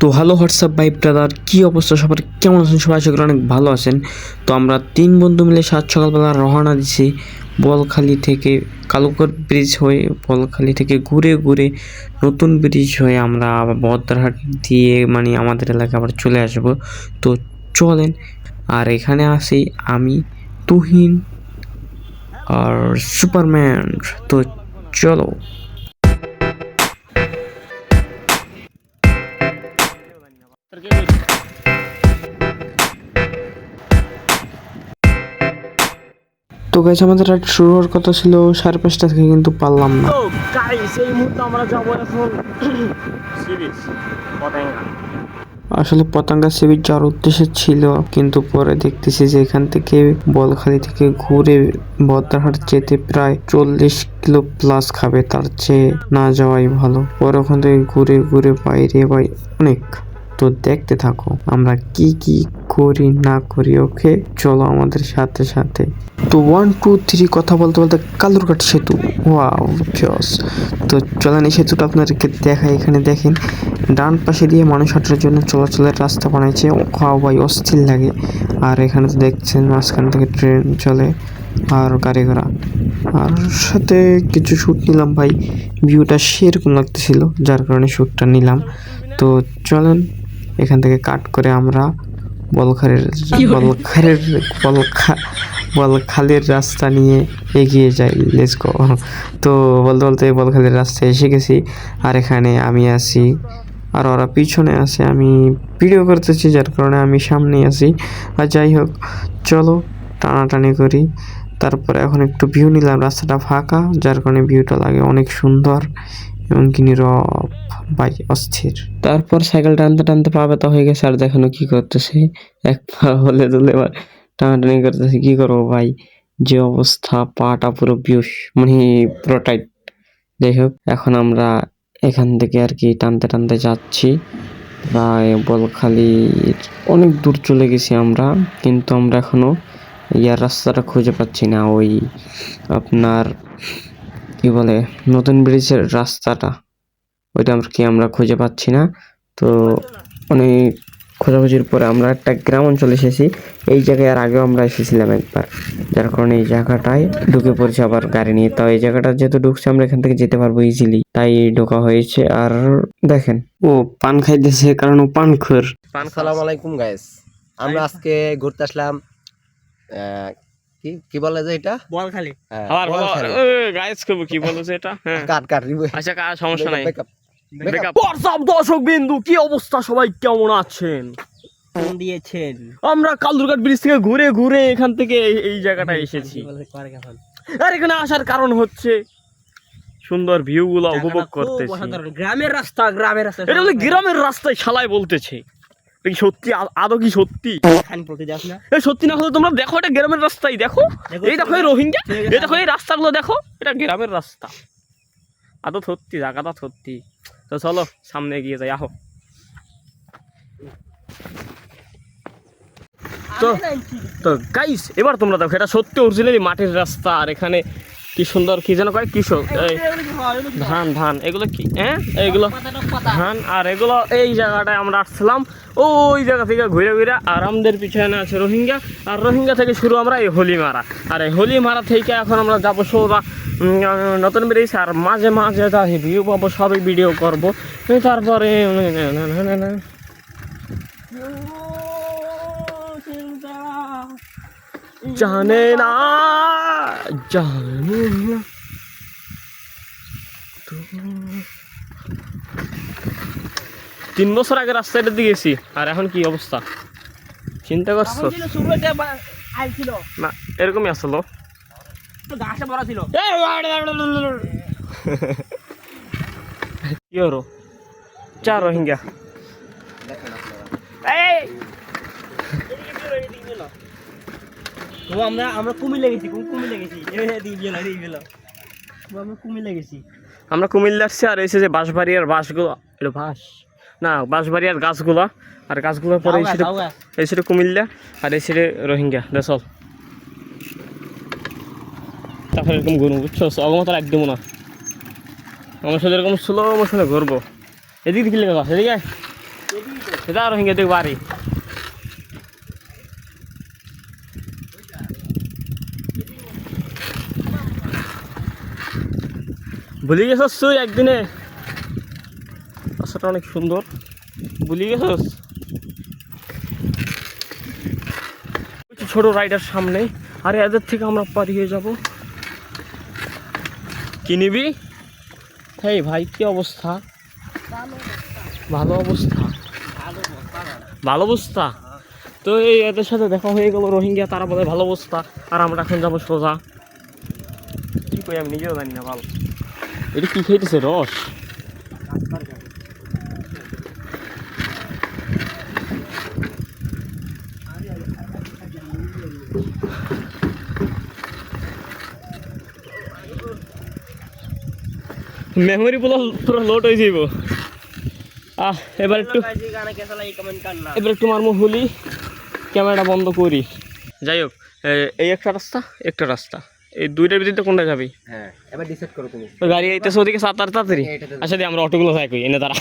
তো hello WhatsApp ভাই brother কী অবস্থা? সবার কেমন আছেন? সবাই আশা করি অনেক ভালো আছেন। তো আমরা তিন বন্ধু মিলে সাত সকালবেলা রওনা দিছি বলখালি থেকে কালুকর ব্রিজ হয়ে, বলখালি থেকে ঘুরে ঘুরে নতুন ব্রিজ হয়ে আমরা আবার বদ্রাহাট দিয়ে মানে আমাদের এলাকায় আবার চলে আসব। তো চলেন, আর এখানে আসি আমি, তুহিন আর সুপারম্যান। তো চলো। তো গাইজ আমাদের রাইড শুরু হওয়ার কথা ছিল সাড়ে পাঁচটা থেকে কিন্তু পারলাম না। গাইস এই মুহূর্তে আমরা যাব এখন সি পতেঙ্গা। আসলে পতাঙ্গা সি বিচ যাওয়ার উদ্দেশ্য ছিল কিন্তু পরে দেখতেছি যে এখান থেকে বলখালি থেকে ঘুরে বদ্রাহাট যেতে প্রায় চল্লিশ কিলো প্লাস খাবে তার চেয়ে না যাওয়াই ভালো। পরে ওখান থেকে ঘুরে ঘুরে বাইরে বাই অনেক। তো দেখতে থাকো, আমরা কি কি করি না করি, ওকে? চলো আমাদের সাথে সাথে। তো ওয়ান টু থ্রি কথা বলতে বলতে কালুরঘাট সেতু। ওয়াও জস তো চলেন এই সেতুটা আপনাদেরকে দেখাই, এখানে দেখেন। ডান পাশে দিয়ে মানুষ হাঁটার জন্য চলাচলের রাস্তা বানাইছে। খাওয়া ভাই অস্থির লাগে। আর এখানে তো দেখছেন মাঝখান থেকে ট্রেন চলে আর গাড়ি ঘোড়া। আর সাথে কিছু শ্যুট নিলাম ভাই। ভিউটা সেরকম লাগতেছিল, যার কারণে শ্যুটটা নিলাম। তো চলেন এখান থেকে কাট করে আমরা বলখারের বলখারের বলখা বলখালির রাস্তা নিয়ে এগিয়ে যাই। লেটস গো তো বলতে বলতে বলখালির রাস্তায় এসে গেছি। আর এখানে আমি আছি। আর ওরা পিছনে আছে। আমি ভিডিও করতেছি যার কারণে আমি সামনেই আছি। আর যাই হোক চলো টানাটানি করি। তারপরে এখন একটু ভিউ নিলাম। রাস্তাটা ফাঁকা যার কারণে ভিউটা লাগে অনেক সুন্দর। এবং কি নীরব বাই অস্থির। তারপর সাইকেল টানতে টানতে পা ব্যথা হয়ে গেছে, আর দেখানো কি করতেছে? এক পা হলে দুলে টানাটানি করতেছে, কি করব ভাই? যে অবস্থা, পাটা পুরো বিউস মানে পুরো টাইট। যাই হোক, এখন আমরা এখান থেকে আর কি টানতে টানতে যাচ্ছি। প্রায় বলখালি অনেক দূর চলে গেছি আমরা, কিন্তু আমরা এখনও ইয়ার রাস্তাটা খুঁজে পাচ্ছি না। ওই আপনার কি বলে নতুন ব্রিজের রাস্তাটা। ওইটা আমরা কি আমরা খুঁজে পাচ্ছি না। তো অনেক খোঁজাখুঁজির পরে আমরা একটা গ্রাম অঞ্চলে এসেছি। এই জায়গায় আর আগেও আমরা এসেছিলাম একবার। যার কারণে এই জায়গাটায় ঢুকে পড়ছি আবার গাড়ি নিয়ে। তো এই জায়গাটা যেহেতু ঢুকছে আমরা এখান থেকে যেতে পারব ইজিলি তাই ঢোকা হয়েছে। আর দেখেন ও পান খাইতেছে কারণ ও পান খোর। আসসালামু আলাইকুম গাইস আমরা আজকে ঘুরতে আসলাম আহ, কি? কি বলে যে এটা? বলখালি হ্যাঁ, বলখালি। গাইস কব কি বলছে এটা? হ্যাঁ। কাট কাট আচ্ছা কা সমস্যা নাই? দর্শক বিন্দু কি অবস্থা? সবাই কেমন আছেন? দিয়েছেন? আমরা কালদুর্ঘাট ব্রিজ থেকে ঘুরে ঘুরে এখান থেকে এই- এই জায়গাটায় এসেছি। আর এখানে আসার কারণ হচ্ছে সুন্দর ভিউ গুলো উপভোগ করতেছি। গ্রামের রাস্তা গ্রামের রাস্তা। এটা গ্রামের রাস্তায় শালায় বলতেছে। এটা কি সত্যি? আদৌ কি সত্যি? এখানে পড়তে যাস না। এই সত্যি না হলে তোমরা দেখো এটা গ্রামের রাস্তাই দেখো। এই দেখো এই রোহিঙ্গা। এই দেখো এই রাস্তাগুলো দেখো এটা গ্রামের রাস্তা। আদৌ সত্যি জায়গাটা সত্যি। তো চলো সামনে এগিয়ে যাই আহো। তো তো গাইস এবার তোমরা দেখো এটা সত্যি অরিজিনালি মাটির রাস্তা আর এখানে কি সুন্দর কি যেন কয়? কৃষক এই ধান ধান এগুলো কি? হ্যাঁ এইগুলো ধান আর এগুলো এই জায়গাটায় আমরা আসছিলাম। ওই জায়গা থেকে ঘুরে ঘুরে আর আমাদের পিছনে আছে রোহিঙ্গা। আর রোহিঙ্গা থেকে শুরু আমরা এই হোলি মারা আর এই হোলি মারা থেকে এখন আমরা যাব সোজা নতুন ব্রিজ। আর মাঝে মাঝে যা ভিউ পাবো সবই ভিডিও করব। তারপরে জানে না জানে না তিন বছর আগে রাস্তাটা দিয়ে গেছি আর এখন কি অবস্থা চিন্তা করছ না এরকমই আসলো কি হলো চা রোহিঙ্গা এই ও আমরা আমরা কুমিল্লা গেছি কুমিল্লা গেছি। এ দিয়ে গেল দিয়ে গেল। ও আমরা কুমিল্লা গেছি। আমরা কুমিল্লা আসছি আর এসে যে বাঁশবাড়িয়ার বাঁশগুলো এটা বাঁশ। না বাঁশবাড়িয়ার গাছগুলা আর গাছগুলোর পরে গা। কুমিল্লা আর সাইডে রোহিঙ্গা দেশল তারপরে এরকম ঘুরবো বুঝছ? অগমতার একদমও না। আমার সাথে এরকম স্লো মোশনে ঘুরবো। এদিকে দিকে লেগে এদিকে। এটা রোহিঙ্গা দেখ বাড়ি। ভুলে গেছস তুই একদিনে? রাস্তাটা অনেক সুন্দর। ভুলে গেছস? ছোট রাইডার সামনে, আর এদের থেকে আমরা পারিয়ে যাব। কি নিবি? হেই ভাই, কি অবস্থা? ভালো অবস্থা। ভালো অবস্থা? তো এই এদের সাথে দেখা হয়ে গেল রোহিঙ্গা, তারা বলে ভালো অবস্থা। আর আমরা এখন যাব সোজা। কি কই আমি নিজেও জানি না, ভালো। এটা কি খাইতেছে রস? মেমোরি পুরো পুরো লোড হয়ে যাইব। আহ এবার একটু এবার একটু মারমো হুলি। ক্যামেরাটা বন্ধ করি। যাই হোক এই একটা রাস্তা একটা রাস্তা। এই দুইটার ভিতরে কোনটা যাবি হ্যাঁ এবার ডিসাইড করো তুমি। তো গাড়ি আইতেছে ওদিকে সাত আট তাড়াতাড়ি। আচ্ছা দিয়ে আমরা অটোগুলো থাকি এনে দাঁড়া।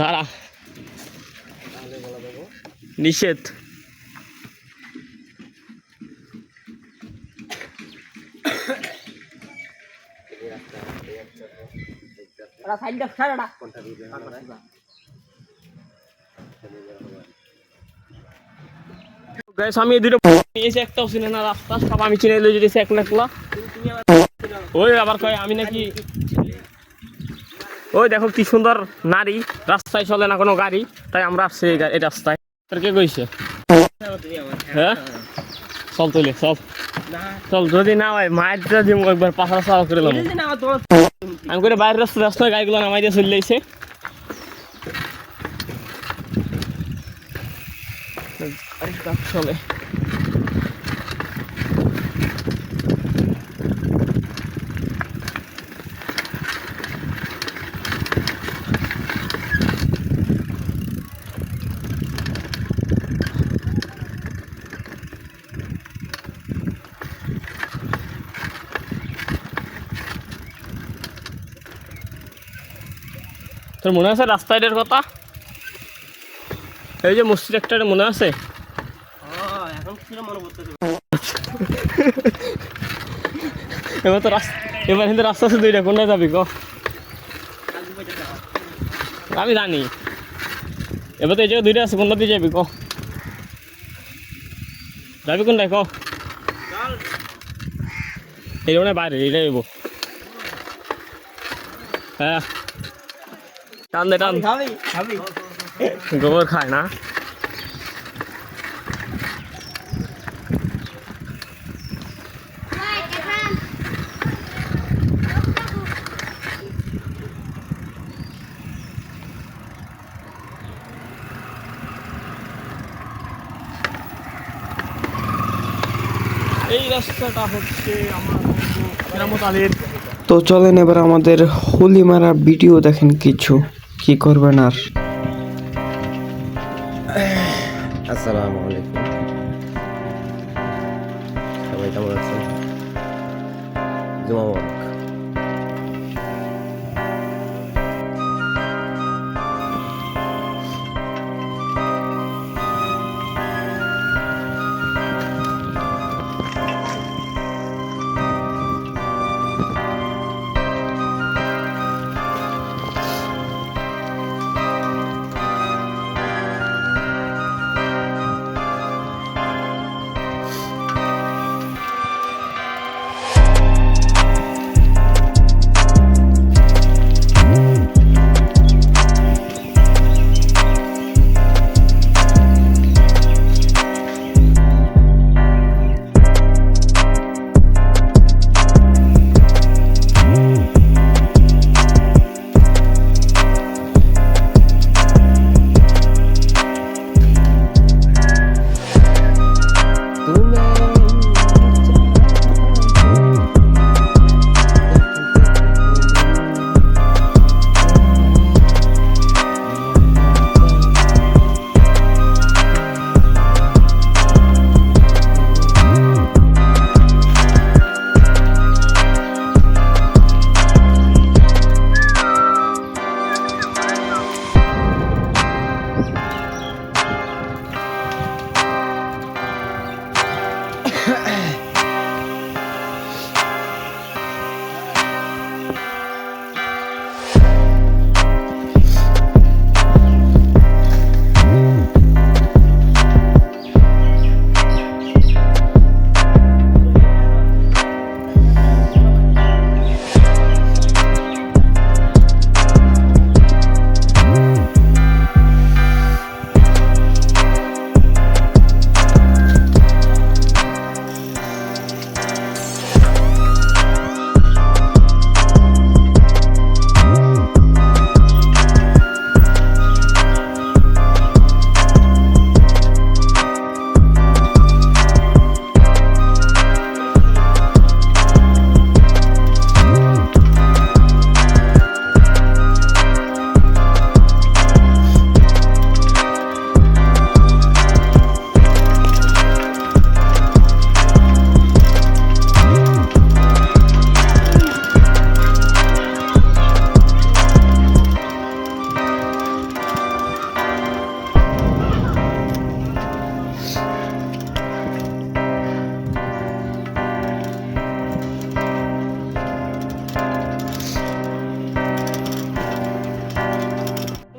দাঁড়া। নিষেধ। সাইড কোনটা গাইস আমি এই দুটো নিয়েছি একটাও চিনে না রাস্তা সব আমি চিনে যদি একলা একলা ওই আবার কয় আমি নাকি ওই দেখো কি সুন্দর নারী রাস্তায় চলে না কোনো গাড়ি তাই আমরা আসছি এই রাস্তায়। তোর কে কইছে? হ্যাঁ? চল তুলে চল। চল যদি না হয় মায়ের একবার পাশা করে আমি করে বাইরের রাস্তা রাস্তায় গাড়িগুলো নামাই দিয়ে চলে যাইছে আরে কাজ চলে। তোর মনে আছে রাস্তাটার কথা? এই যে মসজিদ একটা মনে আছে? এখন কিছু মনে করতে এবার তো রাস্তা এবার কিন্তু রাস্তা আছে দুইটা কোনটা যাবি ক আমি জানি এবার তো এই জায়গায় দুইটা আছে কোনটা দিয়ে যাবি ক যাবি কোনটায় ক এই মানে বাইরে এইটা যাব হ্যাঁ টান দে টান গোবর খায় না এই রাস্তাটা হচ্ছে আমার বন্ধু আলীর। তো চলেন এবার আমাদের হোলি মারা ভিডিও দেখেন কিছু। কি করবেন আর? আসসালামু আলাইকুম। সবাই কেমন আছেন? জুমা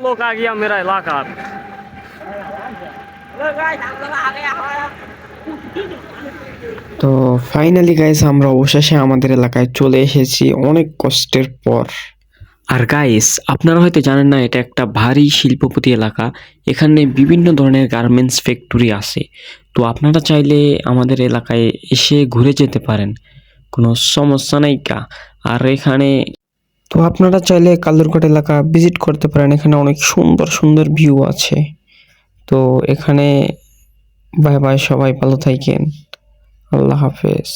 लोग आ गया मेरा इलाका তো ফাইনালি গাইস আমরা অবশেষে আমাদের এলাকায় চলে এসেছি অনেক কষ্টের পর আর গাইস আপনারা হয়তো জানেন না এটা একটা ভারী শিল্পপতি এলাকা এখানে বিভিন্ন ধরনের গার্মেন্টস ফ্যাক্টরি আছে তো আপনারা চাইলে আমাদের এলাকায় এসে ঘুরে যেতে পারেন কোনো সমস্যা নাই কা আর এখানে তো আপনারা চাইলে কালুরঘাট এলাকা ভিজিট করতে পারেন। এখানে অনেক সুন্দর সুন্দর ভিউ আছে। তো এখানে বাই বাই সবাই, ভালো থাকেন। আল্লাহ হাফেজ।